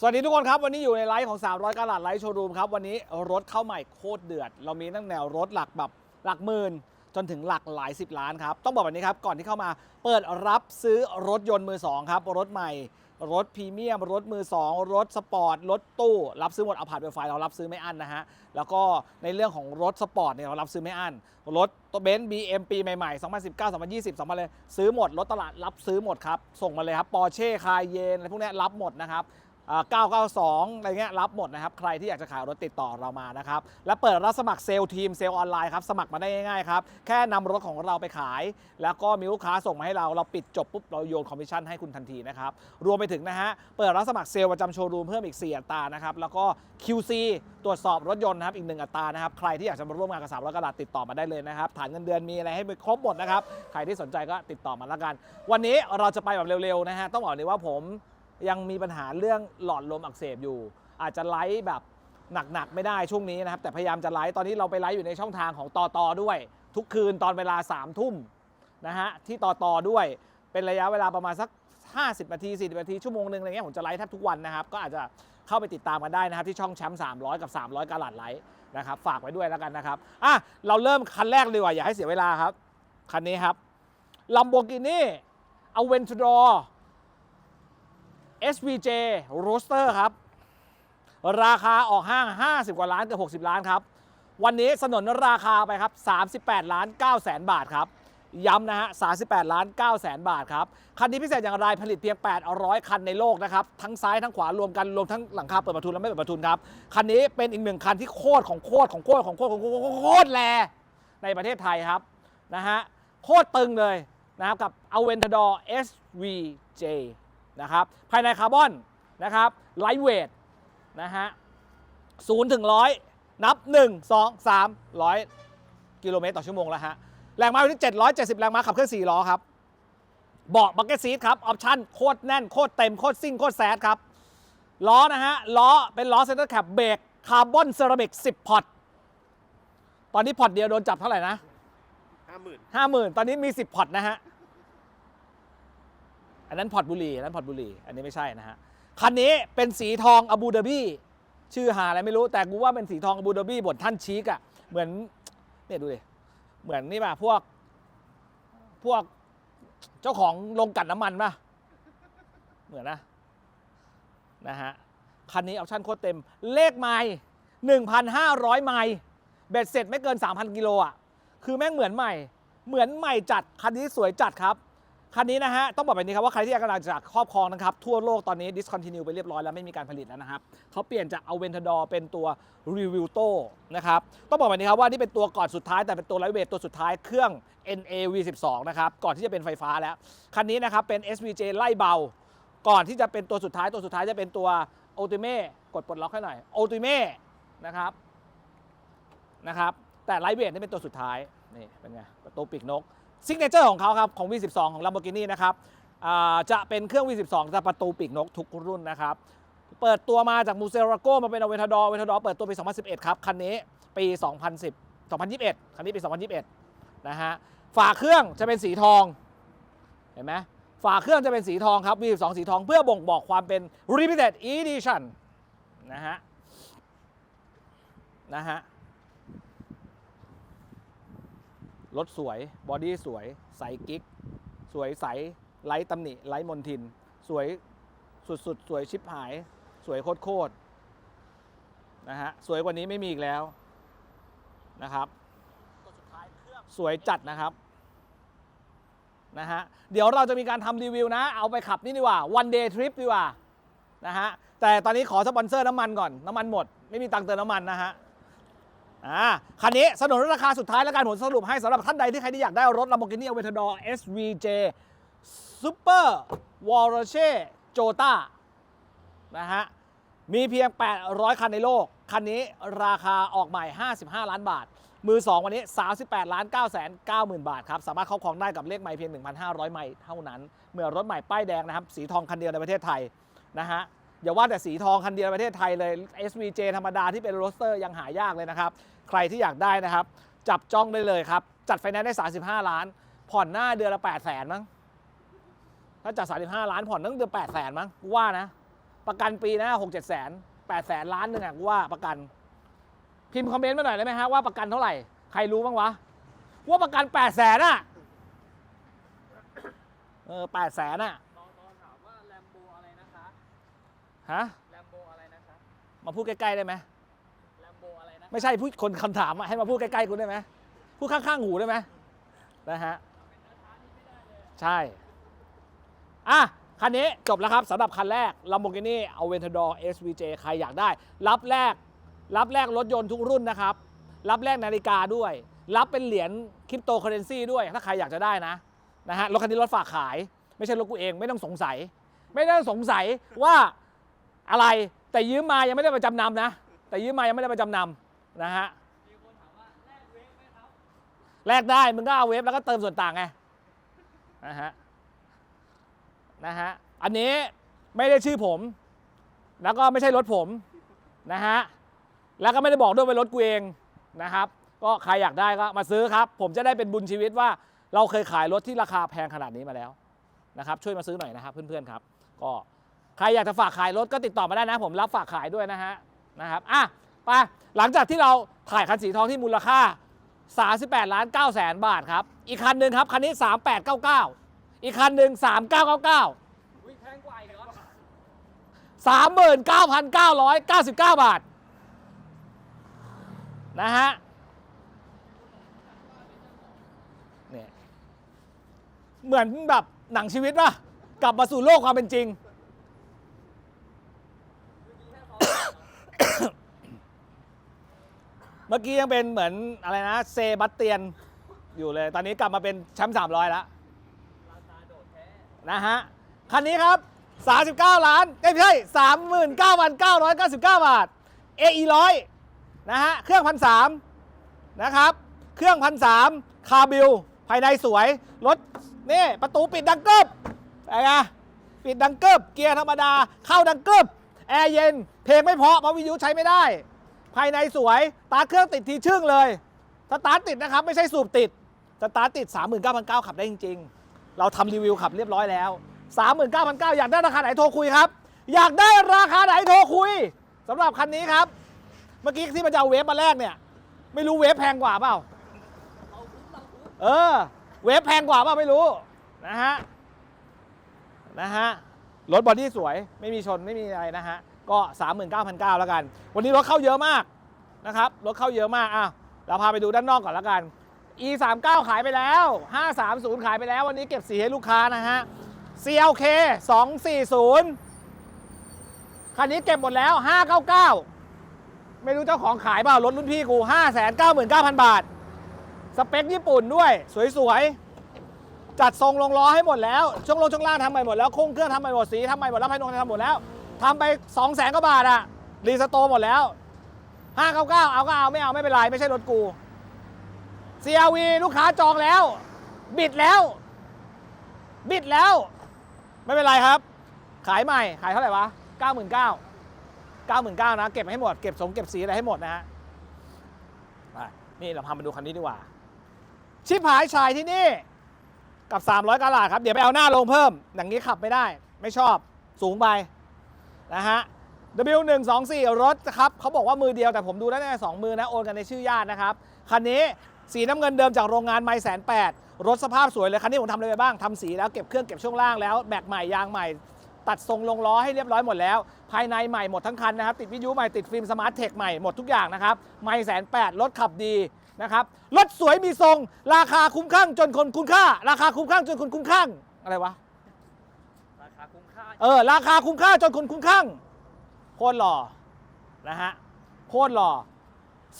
สวัสดีทุกคนครับ วันนี้อยู่ในไลฟ์ของ 300กาลัดไลฟ์โชว์รูมครับ วันนี้รถเข้าใหม่โคตรเดือด เรามีตั้งแนวรถหลักแบบหลักหมื่น จนถึงหลักหลายสิบล้านครับ ต้องบอกแบบนี้ครับ ก่อนที่เข้ามาเปิดรับซื้อรถยนต์มือ 2 ครับ รถใหม่ รถพรีเมียม รถมือ 2 รถสปอร์ต รถตู้ รับซื้อหมดเอาผ่านไวไฟเรารับซื้อไม่อั้นนะฮะแล้วก็ในเรื่องของรถสปอร์ตเนี่ยเรารับซื้อไม่อั้นรถตัวเบนซ์บีเอ็มปีใหม่ๆ 2019 2020 2000เลยซื้อหมดรถตลาดรับซื้อหมดครับส่งมาเลยครับปอร์เช่คาเยนอะไรพวกนี้รับหมดนะครับ 992 อะไรเงี้ยรับหมดนะครับ ใครที่อยากจะขายรถติดต่อเรามานะครับ และเปิดรับสมัครเซลล์ทีมเซลล์ออนไลน์ครับ สมัครมาได้ง่ายๆครับ แค่นำรถของเราไปขาย แล้วก็มีลูกค้าส่งมาให้เรา เราปิดจบปุ๊บ เราโยนคอมมิชชั่นให้คุณทันทีนะครับ รวมไปถึงนะฮะ เปิดรับสมัครเซลล์ประจำโชว์รูมเพิ่มอีก 4 อัตรานะครับ แล้วก็ QC ตรวจสอบรถยนต์นะครับอีกหนึ่งอัตรานะครับ ใครที่อยากจะมาร่วมงานกับสามร้อยกระดาษติดต่อมาได้เลยนะครับ ฐานเงินเดือนมีอะไรให้ครบหมดนะครับ ใครที่สนใจก็ติดต่อมาแล้วกัน วันนี้เราจะไปแบบเร็วๆนะฮะ ต้องบอกเลยว่าผม ยังมีปัญหาเรื่องหลอดลมอักเสบอยู่ อาจจะไลฟ์แบบหนักๆ ไม่ได้ช่วงนี้นะครับ แต่พยายามจะไลฟ์ตอนนี้เราไปไลฟ์อยู่ในช่องทางของตอตอด้วย ทุกคืนตอนเวลา3ามทุ่มนะฮะที่ตอตอด้วย เป็นระยะเวลาประมาณสัก 50 นาที 40 นาที ชั่วโมงหนึ่งอะไรเงี้ยผมจะไลฟ์แทบทุกวันนะครับ ก็อาจจะเข้าไปติดตามกันได้นะครับ ที่ช่องแชมป์300 กับ 300กาลัดไลฟ์นะครับฝากไว้ด้วยแล้วกันนะครับอะเราเริ่มคันแรกเลยว่าอย่าให้เสียเวลาครับคันนี้ครับ Lamborghini Aventador SVJ Roaster ครับ ราคาออกห้าง 50 กว่าล้านเกือบ60 ล้านครับ วันนี้สนนราคาไปครับ 38 ล้าน9แสนบาทครับ ย้ำนะฮะ 38 ล้าน9แสนบาทครับ คันนี้พิเศษอย่างไรผลิตเพียง 800 คันในโลกนะครับ ทั้งซ้ายทั้งขวารวมกัน รวมทั้งหลังคาเปิดประทุนและไม่เปิดประทุนครับ คันนี้เป็นอีกหนึ่งคันที่โคตรของโคตรของโคตรของโคตรของโคตรของโคตรแลในประเทศไทยครับนะฮะโคตรตึงเลยนะครับกับ Aventador SVJ นะครับภายในคาร์บอนนะครับไลท์เวทนะฮะศูนย์ถึงร้อยนับ 1 2 3 0กิโลเมตรต่อชั่วโมงแล้วฮะแรงม้าอยู่ที่ 770 แรงม้าขับเคลื่อน4ล้อครับเบาะบักเก็ตซีทครับ ออปชั่นโคตรแน่น โคตรเต็ม โคตรซิ่ง โคตรแซดครับ ล้อนะฮะ ล้อเป็นล้อเซนเตอร์แคปเบรกคาร์บอนเซรามิก10 พอร์ต ตอนนี้พอร์ตเดียวโดนจับเท่าไหร่นะห้าหมื่นห้าหมื่นตอนนี้มี 10 พอร์ตนะฮะ อันนั้นพอร์ตบุรีอันนั้นพอร์ตบุรีอันนี้ไม่ใช่นะฮะคันนี้เป็นสีทองอบูดาบีชื่อหาอะไรไม่รู้แต่กูว่าเป็นสีทองอบูดาบีบนท่านชีกอะเหมือนเนี่ยดูดิเหมือนนี่ป่ะพวกพวกเจ้าของโรงกลันน้ำมันป่ะเหมือนนะนะฮะคันนี้ออปชั่นโคตรเต็มเลขไมล์1,500 ไมล์เบ็ดเสร็จไม่เกิน 3,000 กิโลอะคือแม่งเหมือนใหม่ เหมือนใหม่จัด คันนี้สวยจัดครับ คันนี้นะฮะต้องบอกแบบนี้ครับว่าใครที่กำลังจะครอบครองนะครับทั่วโลกตอนนี้ discontinue ไปเรียบร้อยแล้วไม่มีการผลิตแล้วนะครับเขาเปลี่ยนจาก Aventador เป็นตัว r e v i w t o นะครับต้องบอกแบบนี้ครับว่านี่เป็นตัวก่อนสุดท้ายแต่เป็นตัวไลท์เวทตัวสุดท้ายเครื่อง NA V12 นะครับก่อนที่จะเป็นไฟฟ้าแล้ว คันนี้นะครับเป็น SVJ ไล่เบา ก่อนที่จะเป็นตัวสุดท้ายตัวสุดท้ายจะเป็นตัว Ultimate กดปลดล็อกให้หน่อย Ultimate นะครับนะครับแต่ไลท์เวทนี่เป็นตัวสุดท้ายนี่เป็นไงประตูปีกนก ซิกเนเจอร์ของเขาครับของ V12 ของ Lamborghini นะครับจะเป็นเครื่อง V12 แต่ประตูปีกนกทุกรุ่นนะครับเปิดตัวมาจากมูเซราโกมาเป็นอเวทาดอเวทาดอเปิดตัวปี 2011 ครับ คันนี้ปี 2010 2021 คันนี้ปี 2021 นะฮะฝาเครื่องจะเป็นสีทอง เห็นไหมฝาเครื่องจะเป็นสีทองครับ V12 สีทองเพื่อบ่งบอกความเป็น Limited Edition นะฮะนะฮะ รถสวย บอดี้สวย ใสกิ๊ก สวยใส ไร้ตำหนิ ไร้มนทิน สวยสุดๆสวยชิบหาย สวยโคตรๆนะฮะ สวยกว่านี้ไม่มีอีกแล้วนะครับ สวยจัดนะครับนะฮะ เดี๋ยวเราจะมีการทำรีวิวนะ เอาไปขับนี่ดีกว่า one day trip ดีกว่านะฮะ แต่ตอนนี้ขอสปอนเซอร์น้ำมันก่อน น้ำมันหมด ไม่มีตังค์เติมน้ำมันนะฮะ อ่าคันนี้สนุนราคาสุดท้ายแล้วกันผมสรุปให้สำหรับท่านใดที่ใครที่อยากได้รถ Lamborghini Aventador SVJ Super w a r a c h e Jota นะฮะ มีเพียง 800 คันในโลก คันนี้ราคาออกใหม่ 55 ล้านบาท มือ 2 วันนี้ 38 ล้าน9 9หมื่นบาทครับ สามารถครอบครองได้กับเลขไมล์เพียง 1,500 ไมล์เท่านั้น เมื่อรถใหม่ป้ายแดงนะครับ สีทองคันเดียวในประเทศไทยนะฮะ อย่าว่าแต่สีทองคันเดียวประเทศไทยเลย SVJ ธรรมดาที่เป็นโรสเตอร์ยังหายากเลยนะครับ ใครที่อยากได้นะครับ จับจ้องได้เลยครับ จัดไฟแนนซ์ได้ 35 ล้าน ผ่อนหน้าเดือนละ8แสนมั้ง ถ้าจัด 35 ล้านผ่อนตั้งเดือน8แสนมั้งกูว่านะ ประกันปีนะหกเจ็ดแสนแปดแสนล้านหนึ่งอะกูว่าประกัน พิมพ์คอมเมนต์มาหน่อยได้ไหมฮะว่าประกันเท่าไหร่ ใครรู้บ้างวะว่าประกันแปดแสนอะเออแปดแสนอะ ฮะแลมโบอะไรนะคะมาพูดใกล้ๆได้ไหมแลมโบอะไรนะไม่ใช่พูดคนคำถามอะให้มาพูดใกล้ๆกูได้ไหมพูดข้างๆหูได้ไหมนะฮะใช่อะคันนี้จบแล้วครับสำหรับคันแรก Lamborghini Aventador SVJ ใครอยากได้ รับแรก รับแรกรถยนต์ทุกรุ่นนะครับ รับแรกนาฬิกาด้วย รับเป็นเหรียญคริปโตเคอเรนซีด้วย ถ้าใครอยากจะได้นะนะฮะรถคันนี้รถฝากขาย ไม่ใช่รถกูเองไม่ต้องสงสัย ไม่ต้องสงสัยว่า อะไรแต่ยืมมายังไม่ได้ประจำนำนะ แต่ยืมมายังไม่ได้ประจำนำนะฮะแลกไหมครับแลกได้มึงก็เอาเวฟแล้วก็เติมส่วนต่างไงนะฮะนะฮะอันนี้ไม่ได้ชื่อผม แล้วก็ไม่ใช่รถผมนะฮะแล้วก็ไม่ได้บอกด้วยเป็นรถกูเองนะครับ ก็ใครอยากได้ก็มาซื้อครับ ผมจะได้เป็นบุญชีวิตว่า เราเคยขายรถที่ราคาแพงขนาดนี้มาแล้วนะครับ ช่วยมาซื้อหน่อยนะครับ เพื่อนๆครับ ก็ ใครอยากจะฝากขายรถก็ติดต่อมาได้นะ ผมรับฝากขายด้วยนะฮะนะครับอะไปหลังจากที่เราถ่ายคันสีทองที่มูลค่า 38ล้าน9แสนบาทครับ อีกคันหนึ่งครับ คันนี้ 3899 อีกคันหนึ่ง3999อุ้ยแพงกว่าอีกเหรอ39,999 บาท นะฮะเนี่ยเหมือนแบบหนังชีวิตป่ะ กลับมาสู่โลกความเป็นจริง เมื่อกี้ยังเป็นเหมือนอะไรนะ เซบัสเตียนอยู่เลย ตอนนี้กลับมาเป็นแชมป์300แล้วราคาโดดแท้นะฮะ คันนี้ครับ 39 ล้านเอ้ยไม่ใช่39,999 บาท AE 100นะฮะ เครื่องพันสามนะครับ เครื่องพันสามคาบิล ภายในสวย รถ นี่ ประตูปิดดังเกิบอะไรไงปิดดังเกิบ เกียร์ธรรมดา เข้าดังเกิบ แอร์เย็น เพลงไม่เพาะเพราะวิทยุใช้ไม่ได้ ภายในสวยตาร์ทเครื่องติดทีชึ่งเลยสตาร์ทติดนะครับ ไม่ใช่สูบติดสตาร์ทติด 39,900ขับได้จริง ๆ เราทำรีวิวขับเรียบร้อยแล้ว 39,900อยากได้ราคาไหนโทรคุยครับ อยากได้ราคาไหนโทรคุยสำหรับคันนี้ครับ เมื่อกี้ที่มันจะเอาเวฟมาแลกเนี่ย ไม่รู้เวฟแพงกว่าเปล่าเออ เวฟแพงกว่าเปล่าไม่รู้นะฮะนะฮะ รถบอดี้สวยไม่มีชนไม่มีอะไรนะฮะ ก็ 39,900แล้วกัน วันนี้รถเข้าเยอะมากนะครับ รถเข้าเยอะมากอะเราพาไปดูด้านนอกก่อนแล้วกัน e 3 9ขายไปแล้ว 530 ขายไปแล้ว วันนี้เก็บสีให้ลูกค้านะฮะ CLK 240 คันนี้เก็บหมดแล้ว 599 ไม่รู้เจ้าของขายเปล่ารถรุ่นพี่กู 599,000 บาท สเปคญี่ปุ่นด้วย สวยๆ จัดทรงลงล้อให้หมดแล้ว ช่วงลงช่วงล่างทำใหม่หมดแล้วโครงเครื่องทำใหม่หมดสีทำใหม่หมดแล้วภายนอกทำหมดแล้วทำไป2 0 0แสนกว่าบาทอะรีสโตร์หมดแล้ว599เอาก็เอาไม่เอาไม่เป็นไรไม่ใช่รถกู CRV ลูกค้าจองแล้ว บิดแล้ว บิดแล้ว ไม่เป็นไรครับ ขายใหม่ ขายเท่าไหร่วะ 99 99,000นะเก็บให้หมด เก็บสงเก็บสีอะไรให้หมดนะฮะไปนี่เราพามาดูคันนี้ดีกว่า ชิปหายชายที่นี่ กับ 300กะลาดครับ เดี๋ยวไปเอาหน้าลงเพิ่ม อย่างนี้ขับไม่ได้ ไม่ชอบสูงไปนะฮะ W124 รถครับเขาบอกว่ามือเดียวแต่ผมดูได้แน่สองมือนะ โอนกันในชื่อญาตินะครับ คันนี้สีน้ำเงินเดิมจากโรงงานไม่แสนแปดรถสภาพสวยเลย คันนี้ผมทำอะไรไปบ้างทำสีแล้วเก็บเครื่องเก็บช่วงล่างแล้วแบกใหม่ยางใหม่ ตัดทรงลงล้อให้เรียบร้อยหมดแล้ว ภายในใหม่หมดทั้งคันนะครับ ติดวิทยุใหม่ติดฟิล์มสมาร์ทเทคใหม่หมดทุกอย่างนะครับ ไม่แสนแปดรถขับดี นะครับรถสวยมีทรง ราคาคุ้มข้างจนคนคุ้มค่า ราคาคุ้มข้างจนคนคุ้มข้างอะไรวะราคาคุ้มค่าเออราคาคุ้มค่าจนคุณคุ้มข้างโคตรหล่อนะฮะโคตรหล่อ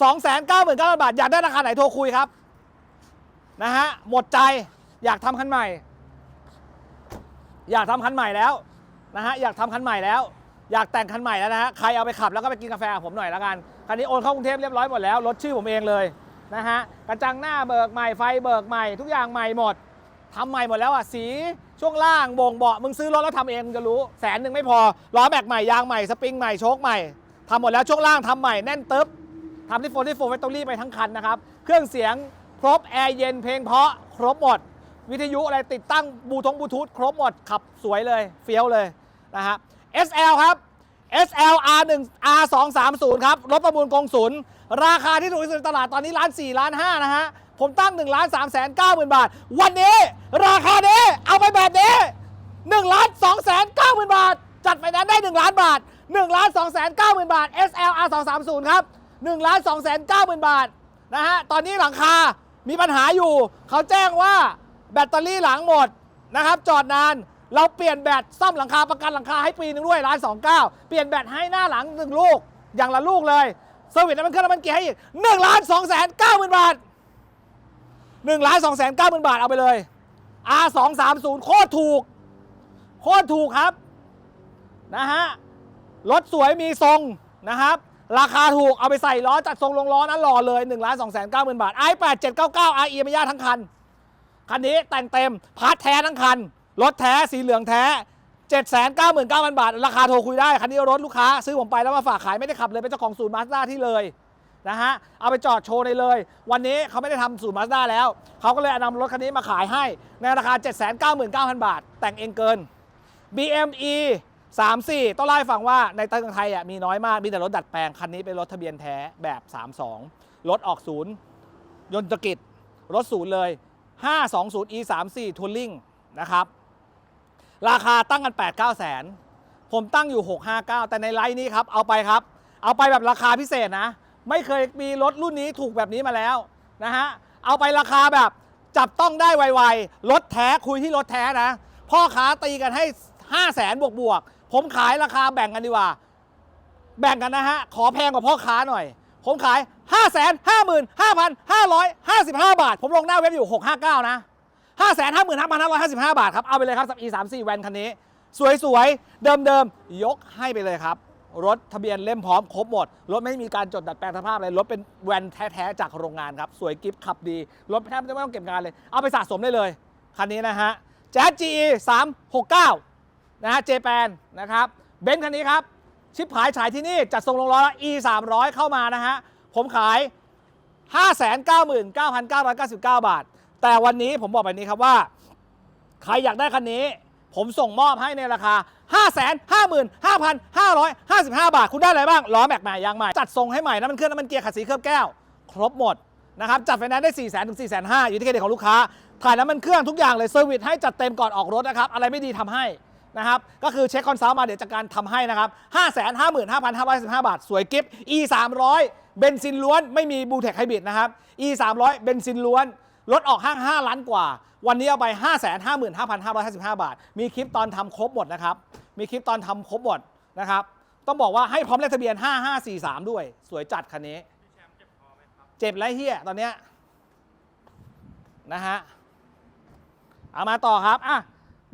2 9 9 0 0 0บาท อยากได้ราคาไหนโทรคุยครับนะฮะหมดใจอยากทำคันใหม่ อยากทำคันใหม่แล้วนะฮะอยากทำคันใหม่แล้ว อยากแต่งคันใหม่แล้วนะฮะใครเอาไปขับแล้วก็ไปกินกาแฟกับผมหน่อยละกันคันนี้โอนเข้ากรุงเทพเรียบร้อยหมดแล้วรถชื่อผมเองเลย นะฮะกระจังหน้าเบิกใหม่ไฟเบิกใหม่ ทุกอย่างใหม่หมดทำใหม่หมดแล้วอะสีช่วงล่างบ่งเบาะมึงซื้อรถแล้วทำเองมึงจะรู้แสนหนึ่งไม่พอล้อแม็กใหม่ยางใหม่สปริงใหม่โชคใหม่ทำหมดแล้วช่วงล่างทำใหม่แน่นตึ๊บทำที่โฟนที่โฟนแฟคทอรี่ไปทั้งคันนะครับ เครื่องเสียงครบแอร์เย็นเพลงเพาะครบหมด วิทยุอะไรติดตั้งบูทงบูทูธครบหมด ขับสวยเลยเฟี้ยวเลยนะฮะ SL ครับ SL R1 R230 ครับ รถประมูลกงศูนย์ ราคาที่ถูกที่สุดในตลาดตอนนี้ล้าน4ล้าน5นะฮะ ผมตั้ง1ล้าน3แสน9หมื่นบาท วันนี้ราคานี้เอาไปแบบนี้1ล้าน2แสน9หมื่นบาท จัดไฟแนนซ์ได้ 1 ล้านบาท1ล้าน2แสน9หมื่นบาท SL R230 ครับ1ล้าน2แสน9หมื่นบาทนะฮะ ตอนนี้หลังคา มีปัญหาอยู่ เขาแจ้งว่าแบตเตอรี่หลังหมดนะครับ จอดนาน เราเปลี่ยนแบตซ่อมหลังคาประกันหลังคาให้ปีหนึงด้วยร้านสองเก้าเปลี่ยนแบตให้หน้าหลังหนึ่งลูก อย่างละลูกเลย เซอร์วิสน้ำมันเครื่องน้ำมันเกียร์ให้อีกหนึ่งล้านสองแสนเก้าหมื่นบาทหนึ่งล้านสองแสนเก้าหมื่นบาทเอาไปเลย R สองสามศูนย์โคตรถูก โคตรถูกครับ นะฮะ รถสวยมีทรงนะครับ ราคาถูกเอาไปใส่ล้อจัดทรงลงล้อนั้นหล่อเลย1นึ่งล้านสองแสนเก้าหมื่นบาท i8 799 RE ไม่ยาทั้งคัน คันนี้แต่งเต็มพาร์ทแท้ทั้งคัน รถแท้สีเหลืองแท้ 799,000 บาท ราคาโทรคุยได้ คันนี้รถลูกค้า ซื้อผมไปแล้วมาฝากขายไม่ได้ขับเลย เป็นเจ้าของศูนย์มาสด้าที่เลยนะฮะ เอาไปจอดโชว์ได้เลย วันนี้เขาไม่ได้ทำศูนย์มาสด้าแล้ว เขาก็เลยเอานำรถคันนี้มาขายให้ ในราคา 799,000 บาท แต่งเองเกิน BME 34 ต้องเล่ฟังว่าในตลาดไทยอะมีน้อยมาก มีแต่รถดัดแปลง คันนี้เป็นรถทะเบียนแท้แบบ 32 รถออกศูนย์ยนตกิจ รถศูนย์เลย 520 e 3 4 Touring นะครับ ราคาตั้งกัน 8 9แสนผมตั้งอยู่ 659 แต่ในไลน์นี้ครับ เอาไปครับ เอาไปแบบราคาพิเศษนะ ไม่เคยมีรถรุ่นนี้ถูกแบบนี้มาแล้วนะฮะ เอาไปราคาแบบจับต้องได้ไวๆ รถแท้คุยที่รถแท้นะ พ่อค้าตีกันให้ 5 0 0แสนบวกบวกๆ ผมขายราคาแบ่งกันดีกว่า แบ่งกันนะฮะ ขอแพงกว่าพ่อค้าหน่อย ผมขาย 5 5 5 5 5 5บาท ผมลงหน้าเว็บอยู่ 659 นะ 5 5 5 5 5 5 5 บาทครับ เอาไปเลยครับสับ e 3 4แวนคันนี้ สวยๆ เดิมๆ ยกให้ไปเลยครับ รถทะเบียนเล่มพร้อมครบหมด รถไม่มีการจดดัดแปลงสภาพอะไร รถเป็นแวนแท้ๆ จากโรงงานครับ สวยกิฟต์ขับดี รถแทบจะไม่ต้องเก็บงานเลย เอาไปสะสมได้เลย คันนี้นะฮะแจ๊ส GE 369 นะฮะเจแปนนะครับเบนซ์คันนี้ครับชิปขายฉายที่นี่จัดส่งลงล้อแล้ว e 3 0 0เข้ามานะฮะผมขาย 599,999 บาท แต่วันนี้ผมบอกแบบนี้ครับว่า ใครอยากได้คันนี้ ผมส่งมอบให้ในราคา 555,555 บาท คุณได้อะไรบ้างล้อแม็กใหม่ยางใหม่ จัดทรงให้ใหม่น้ำมันเครื่องน้ำมันเกียร์ขัดสีเคลือบแก้ว ครบหมดนะครับจัดไฟแนนซ์ได้ 4 0 0 0 0ถึง4 5 0 0 0อยู่ที่เครดิตของลูกค้า ถ่ายน้ำมันเครื่องทุกอย่างเลยเซอร์วิสให้จัดเต็มก่อนออกรถนะครับ อะไรไม่ดีทำให้นะครับ ก็คือเช็คคอนซัลท์มาเดี๋ยวจัดการทำให้นะครับ 555,515บาท สวยกิฟต์ e 300เบนซินล้วนไม่มีบูเทคไฮบริดนะครับ e 300เบนซินล้วน รถออกห้าง 5 ล้านกว่า วันนี้เอาไป 555,555 บาท มีคลิปตอนทำครบหมดนะครับ มีคลิปตอนทำครบหมดนะครับ ต้องบอกว่าให้พร้อมเลขทะเบียน 5543 ด้วย สวยจัดคันนี้ เจ็บไรเฮียตอนเนี้ยนะฮะ เอามาต่อครับ อะ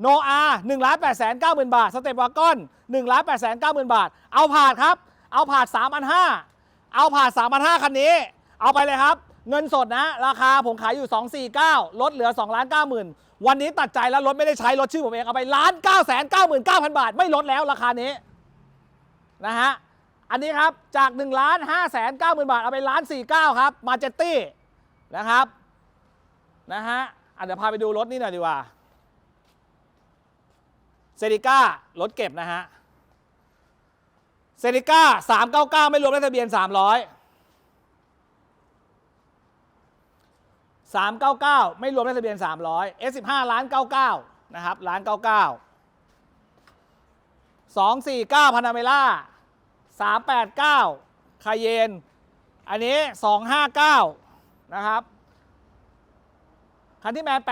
โนอาหนึ่งล้านแปดแสนเก้าหมื่นบาท สเตปวากอนหนึ่งล้านแปดแสนเก้าหมื่นบาท เอาผ่านครับ เอาผ่านสามพันห้าเอาผ่านสามพันห้าคันนี้ เอาไปเลยครับ เงินสดนะ ราคาผมขายอยู่ 249 ลดเหลือ2ล้าน9หมื่นวันนี้ตัดใจแล้วรถไม่ได้ใช้รถชื่อผมเอง เอาไปล้าน9แสน9หมื่น9,000 บาท ไม่ลดแล้วราคานี้นะฮะอันนี้ครับจาก1ล้าน5แสน9หมื่นบาท เอาไปล้าน49 ครับ มาเจตตี้นะครับนะฮะเดี๋ยวพาไปดูรถนี่หน่อยดีกว่าเซริก้ารถเก็บนะฮะเซริก้า399 ไม่รวมเลขทะเบียน 300 399 ไม่รวมเลขทะเบียน 300 S15 ล้าน99 นะครับล้าน99 249พานาเมล่า389คาเยนอันนี้ 259 นะครับคันที่แมน899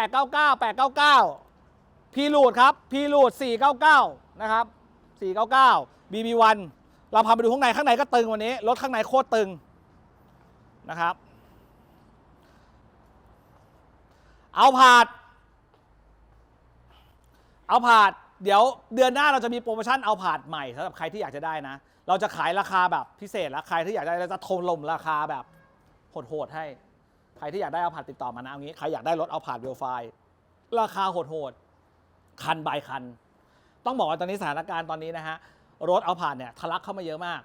899 พีรูดครับ พีรูด499 นะครับ 499 BB1 เราพาไปดูข้างใน ข้างในก็ตึงวันนี้ รถข้างในโคตรตึงนะครับ เอาผาด เอาผาด เดี๋ยวเดือนหน้าเราจะมีโปรโมชั่นเอาผาดใหม่สำหรับใครที่อยากจะได้นะ เราจะขายราคาแบบพิเศษแล้วใครที่อยากได้เราจะโทรลมราคาแบบโหดๆให้ ใครที่อยากได้เอาผาดติดต่อมานะเอางี้ใครอยากได้รถเอาผาดเวลไฟราคาโหดๆคันบายคัน ต้องบอกว่าตอนนี้สถานการณ์ตอนนี้นะฮะรถเอาผานเนี่ยทะลักเข้ามาเยอะมาก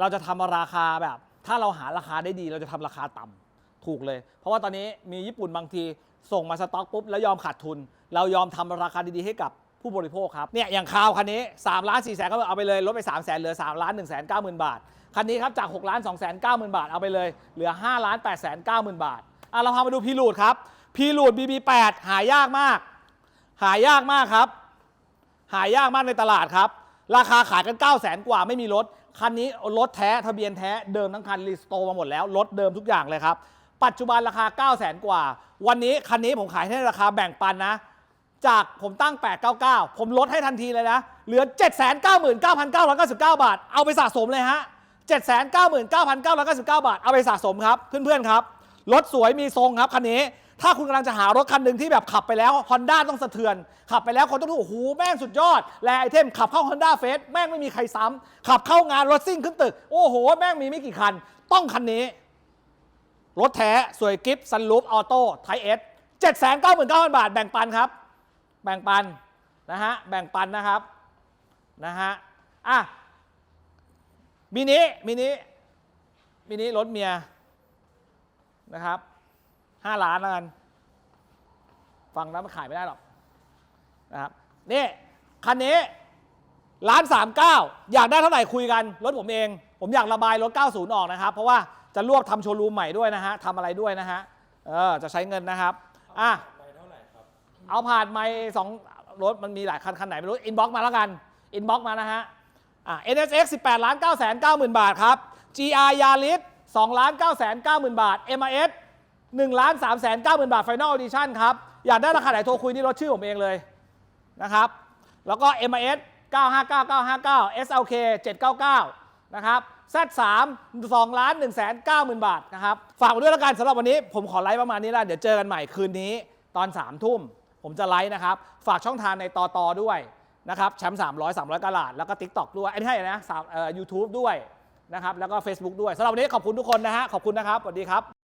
เราจะทำราคาแบบ ถ้าเราหาราคาได้ดี เราจะทำราคาต่ำ ถูกเลย เพราะว่าตอนนี้มีญี่ปุ่นบางทีส่งมาสต็อกปุ๊บแล้วยอมขาดทุน เรายอมทำราคาดีๆให้กับผู้บริโภคครับเนี่ยอย่างคาวคันนี้3ล้าน4แสนก็เอาไปเลยลดไป3แสนเหลือ3ล้าน1แสน9หมื่นบาท คันนี้ครับจาก6ล้าน2แสน9หมื่นบาทเอาไปเลยเหลือ5ล้าน8แสน9หมื่นบาทอะเราพามาดูพีรูดครับพีรูด BB8 หายากมาก หายากมากครับ หายากมากในตลาดครับ ราคาขายกัน 9 0 0 0 0 0กว่าไม่มีรถคันนี้รถแท้ทะเบียนแท้เดิมทั้งคันรีสโตร์มาหมดแล้วรถเดิมทุกอย่างเลยครับ ปัจจุบันราคา9 0 0 0 0 0 กว่า วันนี้คันนี้ผมขายให้ราคาแบ่งปันนะ จากผมตั้ง 899 ผมลดให้ทันทีเลยนะ เหลือ 799,999 บาท เอาไปสะสมเลยฮะ 799,999 บาท เอาไปสะสมครับ เพื่อนๆครับ รถสวยมีทรงครับคันนี้ ถ้าคุณกำลังจะหารถคันหนึ่งที่แบบขับไปแล้ว Honda ต้องสะเทือน ขับไปแล้วคนต้องรู้โอ้โหแม่งสุดยอด แลไอเทมขับเข้า Honda f a c e แม่งไม่มีใครซ้ำขับเข้างานรถซิ่งขึ้นตึก โอ้โห แม่งมีไม่กี่คัน ต้องคันนี้ รถแท้สวยกิฟต์ซันลูปออโต้ไทเอสเจ็ดแสนเก้าหมื่นเก้าพันบาทแบ่งปันครับ แบ่งปันนะฮะแบ่งปันนะครับนะฮะอะมินิมินิมินิรถเมียนะครับห้าล้านแล้วกันฟังแล้วมันขายไม่ได้หรอกนะครับนี่คันนี้ล้านสามเก้าอยากได้เท่าไหร่คุยกัน รถผมเอง ผมอยากระบายรถ 90 ออกนะครับ เพราะว่า จะลวกทำโชว์รูมใหม่ด้วยนะฮะทำอะไรด้วยนะฮะเออจะใช้เงินนะครับอะเอาผ่านไม่สองรถมันมีหลายคันคันไหนไม่รู้อินบ็อกมาแล้วกันอินบ็อกมานะฮะอะ NSX 18ล้าน9แสน9หมื่นบาทครับ GR Yaris 2ล้าน9แสน9หมื่นบาท MIS 1ล้าน3แสน9หมื่นบาท Final Edition ครับ อยากได้ราคาไหนโทรคุยนี่รถชื่อผมเองเลยนะครับ แล้วก็ MIS 959 959 SLK 799 นะครับ Z3 2ล้าน1แสน9หมื่นบาทนะครับ ฝากด้วยแล้วกันสำหรับวันนี้ ผมขอไลฟ์ประมาณนี้ละเดี๋ยวเจอกันใหม่คืนนี้ตอน 3 ทุ่ม ผมจะไลฟ์นะครับ ฝากช่องทางในตอตอด้วยนะครับแชมป์300 300กะลาดแล้วก็ TikTok ด้วยไอ้ไม่ใช่นะสามเอ่อ YouTube ด้วยนะครับแล้วก็ Facebook ด้วยสำหรับวันนี้ขอบคุณทุกคนนะฮะขอบคุณนะครับสวัสดีครับ